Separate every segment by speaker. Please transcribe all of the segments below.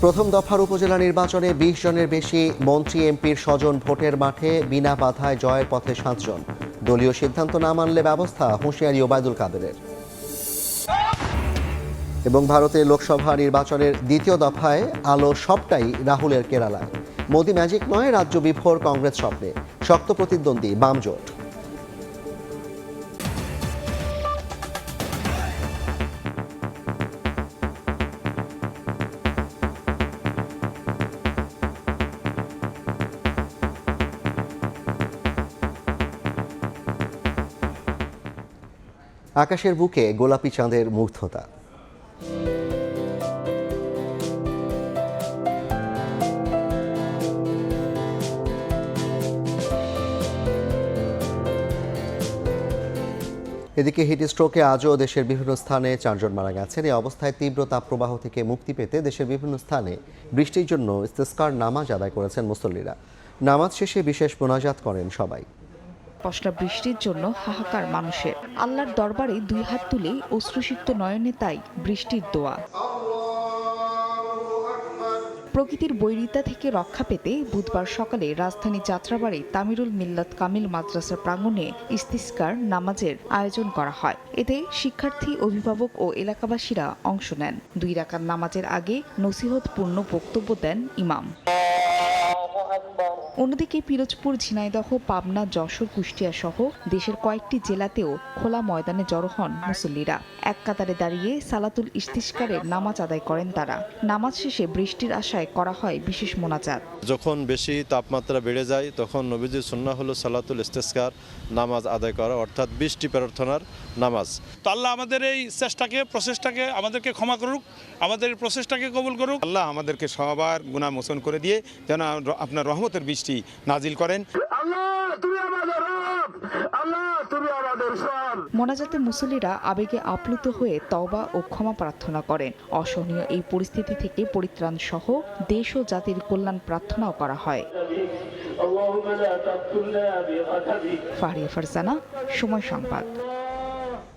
Speaker 1: প্রথম দফার উপজেলা নির্বাচনে বিশ জনের বেশি মন্ত্রী এমপির স্বজন ভোটের মাঠে বিনা বাধায় জয়ের পথে সাতজন। দলীয় সিদ্ধান্ত না মানলে ব্যবস্থা হুঁশিয়ারি ওবায়দুল কাদেরের। এবং ভারতের লোকসভা নির্বাচনের দ্বিতীয় দফায় আলো সবটাই রাহুলের কেরালায়। মোদি ম্যাজিক নয়, রাজ্য বিভোর কংগ্রেস স্বপ্নে। শক্ত প্রতিদ্বন্দ্বী বাম জোট আকাশের বুকে গোলাপি চাঁদের মুগ্ধতা। এদিকে হিট স্ট্রোকে আজও দেশের বিভিন্ন স্থানে চারজন মারা গেছেন। এই অবস্থায় তীব্র তাপপ্রবাহ থেকে মুক্তি পেতে দেশের বিভিন্ন স্থানে বৃষ্টির জন্য ইস্তেস্কার নামাজ আদায় করেছেন মুসল্লিরা। নামাজ শেষে বিশেষ মোনাজাত করেন সবাই।
Speaker 2: পশলা বৃষ্টির জন্য হাহাকার মানুষের। আল্লাহর দরবারে দুই হাত তুলে অশ্রুসিক্ত নয়নে তাই বৃষ্টির দোয়া। প্রকৃতির বৈরিতা থেকে রক্ষা পেতে বুধবার সকালে রাজধানী যাত্রাবাড়ি তামিরুল মিল্লাত কামিল মাদ্রাসার প্রাঙ্গণে ইস্তিস্কার নামাজের আয়োজন করা হয়। এতে শিক্ষার্থী, অভিভাবক ও এলাকাবাসীরা অংশ নেন। দুই রাকাত নামাজের আগে নসিহতপূর্ণ বক্তব্য দেন ইমাম। অন্যদিকে পিরোজপুর ঝিনাইদহ পাবনা যশোর কুষ্টিয়া সহ দেশের কয়েকটি জেলাতেও খোলা ময়দানে জড়ো হন মুসল্লিরা। এক কাতারে দাঁড়িয়ে সালাতুল ইস্তিস্কারের নামাজ আদায় করেন তারা। নামাজ শেষে বৃষ্টির আশায় করা হয় বিশেষ মোনাজাত।
Speaker 3: যখন বেশি তাপমাত্রা বেড়ে যায় তখন নবীজির সুন্না হলো সালাতুল ইস্তেস্কার নামাজ আদায় করা অর্থাৎ বৃষ্টি প্রার্থনার নামাজ।
Speaker 4: তো আল্লাহ আমাদের এই চেষ্টাকে প্রচেষ্টাকে আমাদেরকে ক্ষমা করুক আমাদের প্রচেষ্টাকে কবুল করুক।
Speaker 5: আল্লাহ আমাদেরকে সবার গুণা মোচন করে দিয়ে যেন আপনার রহমতের বৃষ্টি নাজিল করেন।
Speaker 2: মোনাজাতে মুসল্লিরা আবেগে আপ্লুত হয়ে তওবা ও ক্ষমা প্রার্থনা করেন। অসহনীয় এই পরিস্থিতি থেকে পরিত্রাণ সহ দেশ ও জাতির কল্যাণ প্রার্থনাও করা হয়। ফারিয়া ফারজানা সময় সংবাদ।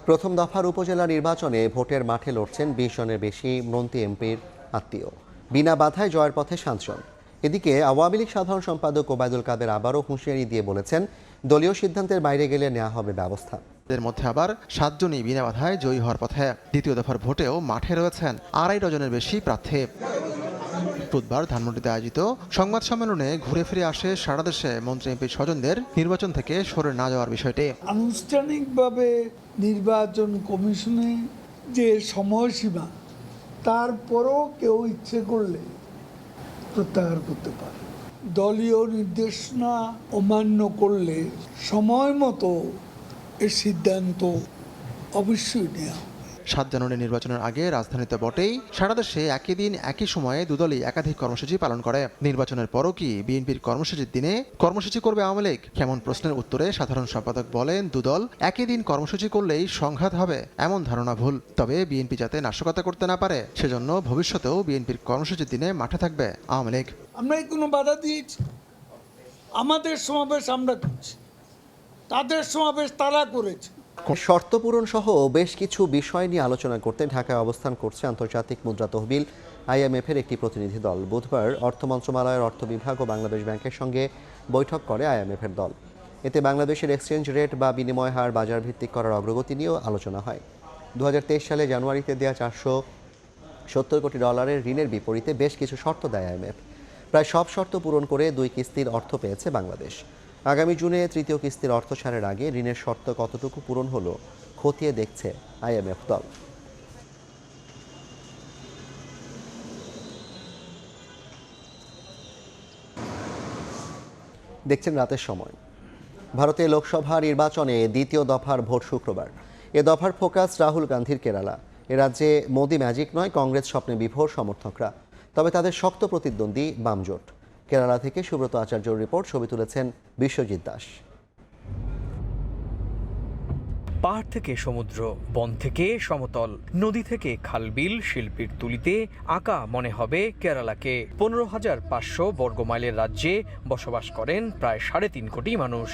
Speaker 1: প্রথম দফার উপজেলা নির্বাচনে ভোটের মাঠে লড়ছেন বিশ জনের বেশি মন্ত্রী এমপির আত্মীয়। বিনা বাধায় জয়ের পথে সাতজন। এদিকে আওয়ামী লীগ সাধারণ সম্পাদক ওবায়দুল কাদের আবারও হুঁশিয়ারি দিয়ে বলেছেন দলীয় সিদ্ধান্তের বাইরে গেলে নেওয়া হবে ব্যবস্থা।
Speaker 6: এদের মধ্যে আবার সাতজনই বিনা বাধায় জয়ী হওয়ার পথে দ্বিতীয় দফার ভোটেও মাঠে রয়েছেন আড়াই ডজনের বেশি প্রার্থী। বুধবার ধানমন্ডিতে আয়োজিত সংবাদ সম্মেলনে ঘুরে ফিরে আসে সারা দেশে মন্ত্রী এমপি স্বজনদের নির্বাচন থেকে সরে না যাওয়ার বিষয়টি।
Speaker 7: আনুষ্ঠানিকভাবে নির্বাচন কমিশনে যে সময়সীমা তারপরও কেউ ইচ্ছে করলে প্রত্যাহার করতে পারে দলীয় নির্দেশনা অমান্য করলে সময় মতো এ সিদ্ধান্ত অবশ্যই নেওয়া।
Speaker 6: সাত জানুয়ারি নির্বাচনের আগে রাজধানীতে বটেই। সারা দেশে একই দিন, একই সময়ে দুদলই একাধিক কর্মসূচি পালন করে। নির্বাচনের পরও কি বিএনপির কর্মসূচির দিনে কর্মসূচি করবে আওয়ামী লীগ? কেমন প্রশ্নের উত্তরে সাধারণ সম্পাদক বলেন দুদল একই দিন কর্মসূচি করলেই সংঘাত হবে, এমন ধারণা ভুল। তবে বিএনপি যাতে নাশকতা করতে না পারে, সেজন্য ভবিষ্যতেও বিএনপির কর্মসূচির দিনে মাঠে থাকবে আওয়ামী লীগ।
Speaker 7: আমরা কোনো বাধা দিয়েছি? আমাদের সমাবেশ আমরা করছি। তাদের সমাবেশ তারা করেছে।
Speaker 1: শর্ত পূরণ সহ বেশ কিছু বিষয় নিয়ে আলোচনা করতে ঢাকায় অবস্থান করছে আন্তর্জাতিক মুদ্রা তহবিল আইএমএফের একটি প্রতিনিধি দল। বুধবার অর্থ মন্ত্রণালয়ের অর্থ বিভাগ ও বাংলাদেশ ব্যাংকের সঙ্গে বৈঠক করে আইএমএফের দল। এতে বাংলাদেশের এক্সচেঞ্জ রেট বা বিনিময় হার বাজার ভিত্তিক করার অগ্রগতি নিয়েও আলোচনা হয়। দু হাজার তেইশ সালে জানুয়ারিতে দেওয়া চারশো সত্তর কোটি ডলারের ঋণের বিপরীতে বেশ কিছু শর্ত দেয় আইএমএফ। প্রায় সব শর্ত পূরণ করে দুই কিস্তির অর্থ পেয়েছে বাংলাদেশ। আগামী জুনে তৃতীয় কিস্তির অর্থ ছাড়ের আগে ঋণের শর্ত কতটুকু পূরণ হলো খতিয়ে দেখছে আইএমএফ দল। দেখছেন রাতের সময়। ভারতে লোকসভা নির্বাচনে দ্বিতীয় দফার ভোট শুক্রবার। এ দফার ফোকাস রাহুল গান্ধীর কেরালা। এ রাজ্যে মোদি ম্যাজিক নয়, কংগ্রেস স্বপ্নে বিভোর সমর্থকরা। তবে তাদের শক্ত প্রতিদ্বন্দ্বী বামজোট। কেরালা থেকে সুব্রত আচার্য রিপোর্ট, ছবি তুলেছেন বিশ্বজিৎ দাস।
Speaker 8: পাহাড় থেকে সমুদ্র, বন থেকে সমতল, নদী থেকে খালবিল, শিল্পীর তুলিতে আঁকা মনে হবে কেরালাকে। পনেরো হাজার পাঁচশো বর্গমাইলের রাজ্যে বসবাস করেন প্রায় সাড়ে তিন কোটি মানুষ।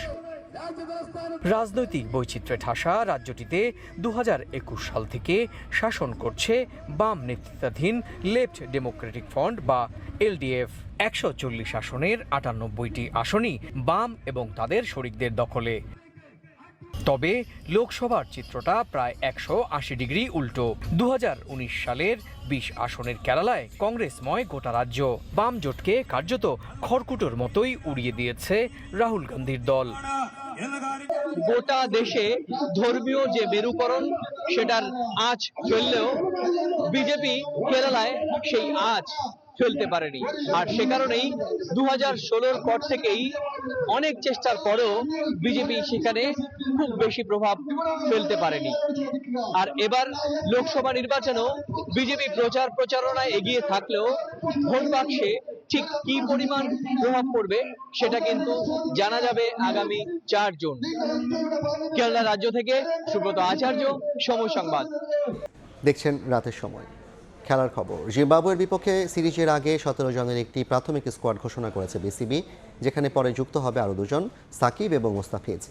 Speaker 8: রাজনৈতিক বৈচিত্র্যে ঠাসা রাজ্যটিতে দু হাজার একুশ সাল থেকে শাসন করছে বাম নেতৃত্বাধীন লেফট ডেমোক্রেটিক ফ্রন্ট বা এলডিএফ একশো চল্লিশ আসনের আটানব্বইটি আসনই বাম এবং তাদের শরিকদের দখলে। তবে লোকসভার চিত্রটা প্রায় একশো আশি ডিগ্রি উল্টো। দু হাজার উনিশ সালের বিশ আসনের কেরালায় কংগ্রেসময় গোটা রাজ্য। বাম জোটকে কার্যত খড়কুটোর মতোই উড়িয়ে দিয়েছে রাহুল গান্ধীর দল।
Speaker 9: গোটা দেশে ধর্মীয় যে মেরুকরণ, সেটার আঁচ ফেললেও বিজেপি কেরালায় সেই আঁচ ফেলতে পারেনি। আর সে কারণেই দু হাজার পর থেকেই অনেক চেষ্টার পরেও বিজেপি সেখানে খুব বেশি প্রভাব ফেলতে পারেনি। আর এবার লোকসভা নির্বাচনেও বিজেপি প্রচার প্রচারণায় এগিয়ে থাকলেও ভোট বাক্সে ঠিক কি পরিমাণ প্রভাব পড়বে সেটা কিন্তু জানা যাবে আগামী চার জুন। কেরালা রাজ্য থেকে সুব্রত আচার্য, সময় সংবাদ।
Speaker 1: দেখছেন রাতের সময়। খেলার খবর। জিম্বাবুয়ের বিপক্ষে সিরিজের আগে সতেরো জনের একটি প্রাথমিক স্কোয়াড ঘোষণা করেছে বিসিবি, যেখানে পরে যুক্ত হবে আরও দুজন, সাকিব এবং মোস্তাফিজ।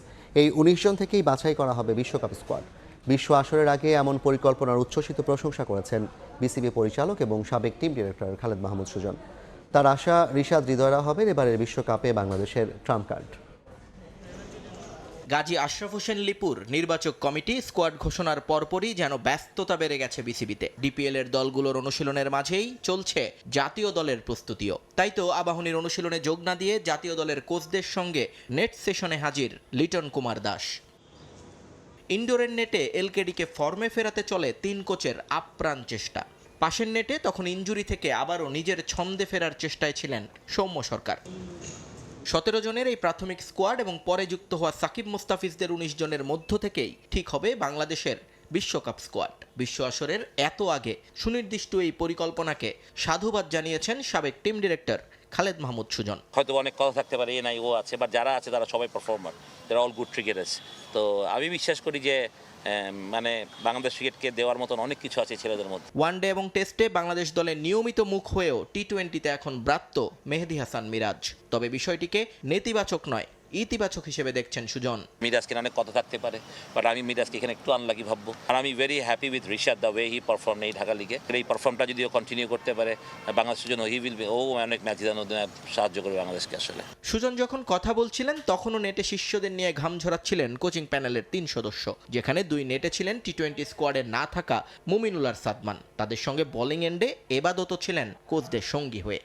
Speaker 1: এই উনিশ জন থেকেই বাছাই করা হবে বিশ্বকাপ স্কোয়াড। বিশ্ব আসরের আগে এমন পরিকল্পনার উচ্ছ্বসিত প্রশংসা করেছেন বিসিবি পরিচালক এবং সাবেক টিম ডিরেক্টর খালেদ মাহমুদ সুজন। তার আশা রিশাদ হৃদয়রা হবেন এবারের বিশ্বকাপে বাংলাদেশের ট্রাম্প কার্ড।
Speaker 10: গাজী আশরাফ হোসেন লিপুর নির্বাচক কমিটি স্কোয়াড ঘোষণার পরপরই যেন ব্যস্ততা বেড়ে গেছে বিসিবিতে। ডিপিএল এর দলগুলোর অনুশীলনের মাঝেই চলছে জাতীয় দলের প্রস্তুতিও। তাই তো আবাহনীর অনুশীলনে যোগ না দিয়ে জাতীয় দলের কোচদের সঙ্গে নেট সেশনে হাজির লিটন কুমার দাস। ইনডোরের নেটে এলকেডিকে ফর্মে ফেরাতে চলে তিন কোচের আপ্রাণ চেষ্টা। পাশের নেটে তখন ইঞ্জুরি থেকে আবারও নিজের ছন্দে ফেরার চেষ্টায় ছিলেন সৌম্য সরকার। সতেরো জনের এই প্রাথমিক স্কোয়াড এবং পরে যুক্ত হওয়া সাকিব মুস্তাফিজদের উনিশ জনের মধ্য থেকেই ঠিক হবে বাংলাদেশের বিশ্বকাপ স্কোয়াড। বিশ্ব আসরের এত আগে সুনির্দিষ্ট এই পরিকল্পনাকে সাধুবাদ জানিয়েছেন সাবেক টিম ডিরেক্টর খালেদ মাহমুদ সুজন।
Speaker 11: হয়তো অনেক কথা থাকতে পারে, এ নাই, ও আছে, বা যারা আছে তারা সবাই পারফর্মার যারা অল গুড ক্রিকেটার্স তো আমি বিশ্বাস করি যে মানে বাংলাদেশ ক্রিকেটকে দেওয়ার মতন অনেক কিছু আছে ছেলেদের মধ্যে।
Speaker 8: ওয়ানডে এবং টেস্টে বাংলাদেশ দলের নিয়মিত মুখ হয়েও টি টোয়েন্টিতে এখন ব্রাত্য মেহেদি হাসান মিরাজ। তবে বিষয়টিকে নেতিবাচক নয় ইতিবাচক হিসেবে দেখছেন সুজন।
Speaker 11: মিরাজকে অনেক কথা থাকতে পারে বাট আমি মিরাজকে এখানে একটু আনলাকি ভাববো। আর আমি very happy with Rishad the way he perform এই ঢাকা লিগে এই পারফর্মটা যদিও কন্টিনিউ করতে পারে বাংলাদেশের জন্য হি উইল ও অনেক ম্যাচ জন্য সাহায্য করবে বাংলাদেশকে আসলে।
Speaker 8: সুজন যখন কথা বলছিলেন তখনও নেটে শিষ্যদের নিয়ে ঘাম ঝরাচ্ছিলেন কোচিং প্যানেলের তিন সদস্য যেখানে দুই নেটে ছিলেন টি টোয়েন্টি স্কোয়াডে না থাকা মুমিনুল আর সাদমান। তাদের সঙ্গে বোলিং এন্ডে এবাদত ছিলেন কোচদের সঙ্গী হয়ে।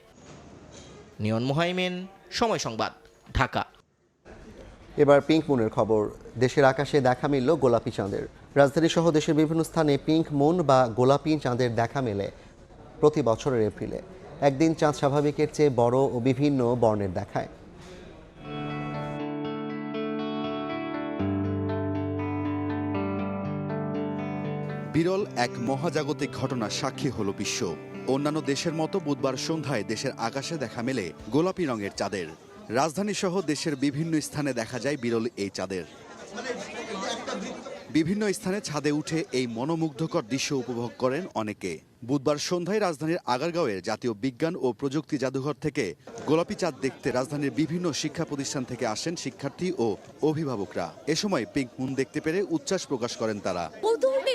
Speaker 8: নিয়ন মোহাইমেন সময় সংবাদ ঢাকা।
Speaker 1: এবার পিঙ্ক মুনের খবর। দেশের আকাশে দেখা মিলল গোলাপি চাঁদের। রাজধানী সহ দেশের বিভিন্ন স্থানে পিঙ্ক মুন বা গোলাপি চাঁদের দেখা মেলে প্রতি বছরের এপ্রিলে। একদিন চাঁদ স্বাভাবিকের চেয়ে বড় ও বিভিন্ন বর্ণের দেখায়।
Speaker 12: বিরল এক মহাজাগতিক ঘটনার সাক্ষী হলো বিশ্ব। অন্যান্য দেশের মতো বুধবার সন্ধ্যায় দেশের আকাশে দেখা মেলে গোলাপি রঙের চাঁদের। রাজধানী সহ দেশের বিভিন্ন স্থানে দেখা যায় বিরল এই চাঁদের। বিভিন্ন স্থানে ছাদে উঠে এই মনোমুগ্ধকর দৃশ্য উপভোগ করেন অনেকে। বুধবার সন্ধ্যায় রাজধানীর আগারগাঁওয়ের জাতীয় বিজ্ঞান ও প্রযুক্তি জাদুঘর থেকে গোলাপি চাঁদ দেখতে রাজধানীর বিভিন্ন শিক্ষা প্রতিষ্ঠান থেকে আসেন শিক্ষার্থী ও অভিভাবকরা। এ সময় পিঙ্ক মুন দেখতে পেরে উচ্ছ্বাস প্রকাশ করেন তারা।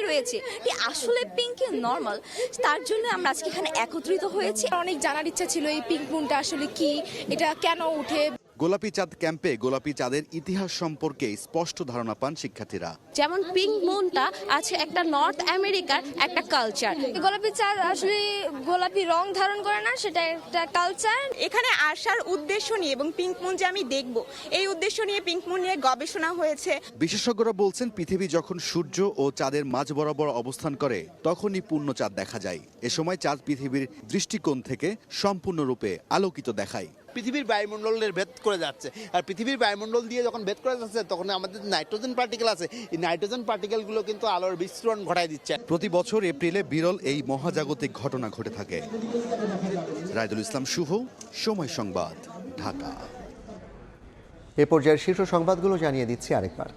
Speaker 13: রয়েছে। এই আসলে পিঙ্ক নর্মাল। তার জন্য আমরা আজকে এখানে একত্রিত হয়েছি।
Speaker 14: অনেক জানার ইচ্ছা ছিল এই পিঙ্ক মুনটা আসলে কি, এটা কেন উঠে
Speaker 12: গোলাপি চাঁদ ক্যাম্পে গোলাপি চাঁদের ইতিহাস সম্পর্কে স্পষ্ট ধারণা পান শিক্ষার্থীরা।
Speaker 13: যেমন পিঙ্ক মুনটা আছে একটা নর্থ আমেরিকার একটা কালচার। গোলাপি চাঁদ আসলে গোলাপি রং ধারণ করে না সেটা একটা কালচার।
Speaker 14: এখানে আসার উদ্দেশ্য নিয়ে এবং পিঙ্ক মুন যে আমি দেখব এই উদ্দেশ্য নিয়ে পিঙ্ক মুন নিয়ে গবেষণা হয়েছে।
Speaker 12: বিশেষজ্ঞরা বলছেন পৃথিবী যখন সূর্য ও চাঁদের মাঝ বরাবর অবস্থান করে তখনই পূর্ণ চাঁদ দেখা যায়। এ সময় চাঁদ পৃথিবীর দৃষ্টিকোণ থেকে সম্পূর্ণরূপে আলোকিত দেখায়।
Speaker 15: পৃথিবীর বায়ুমণ্ডলের ভেদ করে যাচ্ছে। আর পৃথিবীর বায়ুমণ্ডল দিয়ে যখন ভেদ করে যাচ্ছে তখন আমাদের নাইট্রোজেন পার্টিকেল আছে। এই নাইট্রোজেন পার্টিকেলগুলো কিন্তু আলোর বিস্ফোরণ ঘটায় দিচ্ছে।
Speaker 12: প্রতি বছর এপ্রিলে বিরল এই মহাজাগতিক ঘটনা ঘটে থাকে। রায়দুল ইসলাম শুভ সময় সংবাদ ঢাকা।
Speaker 1: এ পর্যায়ের শীর্ষ সংবাদগুলো জানিয়ে দিচ্ছি আরেকবার।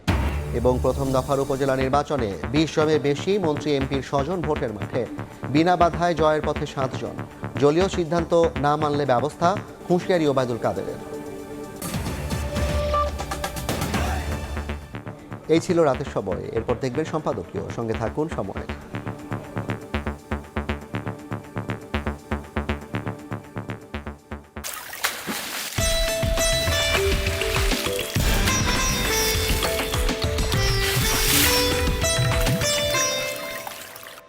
Speaker 1: এবং প্রথম দফার উপজেলা নির্বাচনে বিশ জনের বেশি মন্ত্রী এমপির স্বজন ভোটের মাঠে। বিনা বাধায় জয়ের পথে সাতজন। জলীয় সিদ্ধান্ত না মানলে ব্যবস্থা হুঁশিয়ারি ওবায়দুল কাদেরের এই ছিল রাতের সময়। এরপর দেখবেন সম্পাদকীয়। সঙ্গে থাকুন সময়।